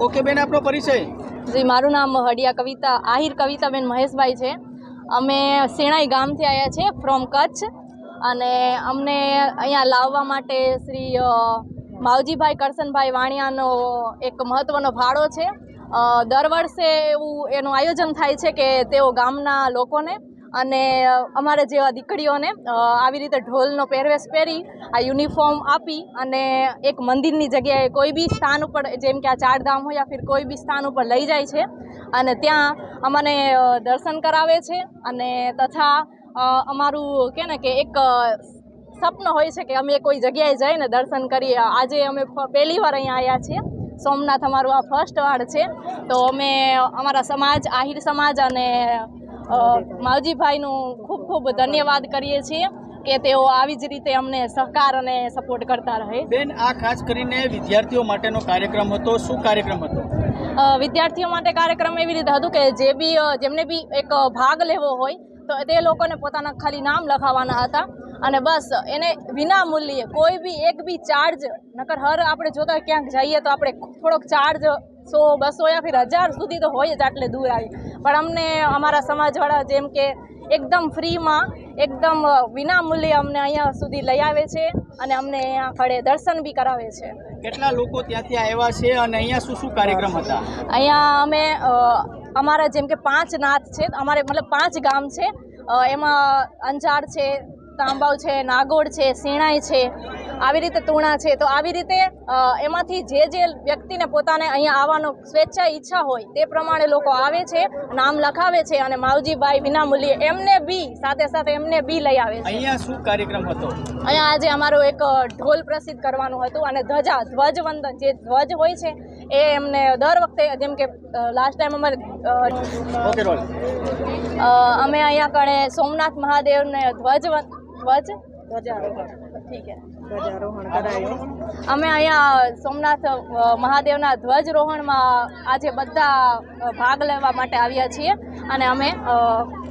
Okay, બેન, આપનો પરિચય? જી, મારું નામ હડિયા કવિતા, આહિર કવિતાબેન મહેશભાઈ છે. અમે સેણાઈ ગામથી આવ્યા છીએ, ફ્રોમ કચ્છ. અને અમને અહીંયા લાવવા માટે શ્રી માવજીભાઈ કરશનભાઈ વાણિયાનો એક મહત્ત્વનો ભાડો છે. દર વર્ષે એવું એનું આયોજન થાય છે કે તેઓ ગામના લોકોને અને અમારે જેવા દીકરીઓને આવી રીતે ઢોલનો પહેરવેશ પહેરી, આ યુનિફોર્મ આપી અને એક મંદિરની જગ્યાએ કોઈ બી સ્થાન ઉપર, જેમ કે આ ચારધામ હોય યા ફિર કોઈ બી સ્થાન ઉપર લઈ જાય છે. અને ત્યાં અમને દર્શન કરાવે છે અને તથા અમારું કે ને કે એક સપનું હોય છે કે અમે કોઈ જગ્યાએ જઈને દર્શન કરીએ આજે અમે પહેલી વાર અહીંયા આવ્યા છીએ. સોમનાથ અમારું આ ફર્સ્ટ વાર છે. તો અમે અમારા સમાજ, આહિર સમાજ અને માવજીભાઈનું ખૂબ ખૂબ ધન્યવાદ કરીએ છીએ કે તેઓ આવી જ રીતે અમને સહકાર અને સપોર્ટ કરતા રહે. બેન આ ખાસ કરીને વિદ્યાર્થીઓ માટેનો કાર્યક્રમ હતો. શું કાર્યક્રમ હતો? વિદ્યાર્થીઓ માટે કાર્યક્રમ એવી રીતે હતું કે જે બી જેમને બી એક ભાગ લેવો હોય તો તે લોકોને પોતાના ખાલી નામ લખાવવાના હતા. અને બસ એને વિના મૂલ્યે કોઈ બી એક બી ચાર્જ નકર હર આપણે જોતા ક્યાંક જઈએ તો આપણે થોડોક ચાર્જ સો બસો યા ફિર હજાર સુધી તો હોય જ આટલે દૂર આવી. પણ અમને અમારા સમાજવાળા જેમ કે એકદમ ફ્રીમાં એકદમ વિનામૂલ્યે અમને અહીંયા સુધી લઈ આવે છે અને અમને અહીંયા ખડે દર્શન બી કરાવે છે. કેટલા લોકો ત્યાંથી આવ્યા છે અને અહીંયા શું શું કાર્યક્રમ હતા? અહીંયા અમે અમારા જેમ કે પાંચ નાથ છે અમારે મતલબ પાંચ ગામ છે. એમાં અંજાર છે તાંબાવ છે નાગોડ છે સિણાઈ છે આવી રીતે તૂણા છે તો આવી રીતે એમાંથી જે જે વ્યક્તિને પોતાને અહીંયા આવવાનો સ્વેચ્છા ઈચ્છા હોય તે પ્રમાણે લોકો આવે છે નામ લખાવે છે અને માવજીભાઈ વિનામૂલ્યે એમને બી સાથે સાથે એમને બી લઈ આવે છે. અહીંયા શું કાર્યક્રમ હતો? અહીંયા આજે અમારો એક ઢોલ પ્રસિદ્ધ કરવાનું હતું અને ધજા ધ્વજવંદન જે ધ્વજ હોય છે એ એમને દર વખતે જેમ કે લાસ્ટ ટાઈમ અમારે અમે અહીંયા કણે સોમનાથ મહાદેવને ધ્વજ ધ્વજ ઠીક છે અમે અહીંયા સોમનાથ મહાદેવના ધ્વજરોહણમાં આજે બધા ભાગ લેવા માટે આવ્યા છીએ અને અમે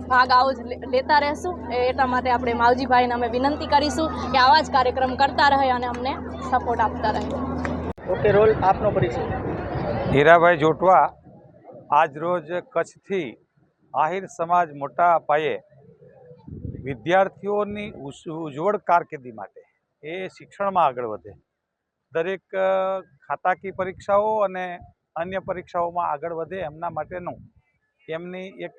ભાગ આવો જ લે- લેતા રહેશું. એ એટલા માટે આપણે માવજીભાઈને અમે વિનંતી કરીશું કે આવા જ કાર્યક્રમ કરતા રહે અને અમને સપોર્ટ આપતા રહે. ઓકે રોલ આપનો પરિચય. હીરાભાઈ જોટવા આજરોજ કચ્છથી આહિર સમાજ મોટા પાયે વિદ્યાર્થીઓની ઉજ્જવળ કારકિર્દી માટે એ શિક્ષણમાં આગળ વધે. દરેક ખાતાકી પરીક્ષાઓ અને અન્ય પરીક્ષાઓમાં આગળ વધે એમના માટેનું એમની એક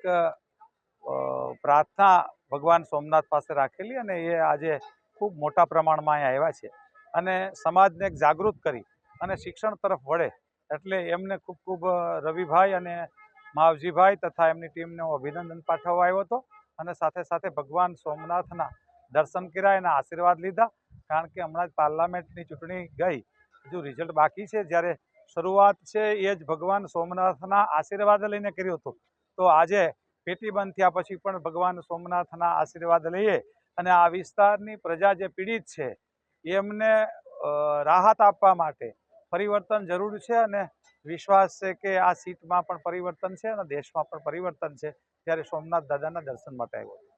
પ્રાર્થના ભગવાન સોમનાથ પાસે રાખેલી અને એ આજે ખૂબ મોટા પ્રમાણમાં અહીંયા આવ્યા છે. અને સમાજને જાગૃત કરી અને શિક્ષણ તરફ વળે એટલે એમને ખૂબ ખૂબ રવિભાઈ અને માવજીભાઈ તથા એમની ટીમને હું અભિનંદન પાઠવવા આવ્યો હતો. અને સાથે સાથે ભગવાન સોમનાથના દર્શન કર્યા, એના આશીર્વાદ લીધા, કારણ કે હમણાં જ પાર્લામેન્ટની ચૂંટણી ગઈ. હજુ રિઝલ્ટ બાકી છે. જ્યારે શરૂઆત છે એ જ ભગવાન સોમનાથના આશીર્વાદ લઈને કર્યું હતું. તો આજે પેટી બંધ થયા પછી પણ ભગવાન સોમનાથના આશીર્વાદ લઈએ. અને આ વિસ્તારની પ્રજા જે પીડિત છે, એમને રાહત આપવા માટે પરિવર્તન જરૂર છે અને વિશ્વાસ છે કે આ સીટમાં પણ પરિવર્તન છે અને દેશમાં પણ પરિવર્તન છે, ત્યારે સોમનાથ દાદાના દર્શન માટે આવ્યો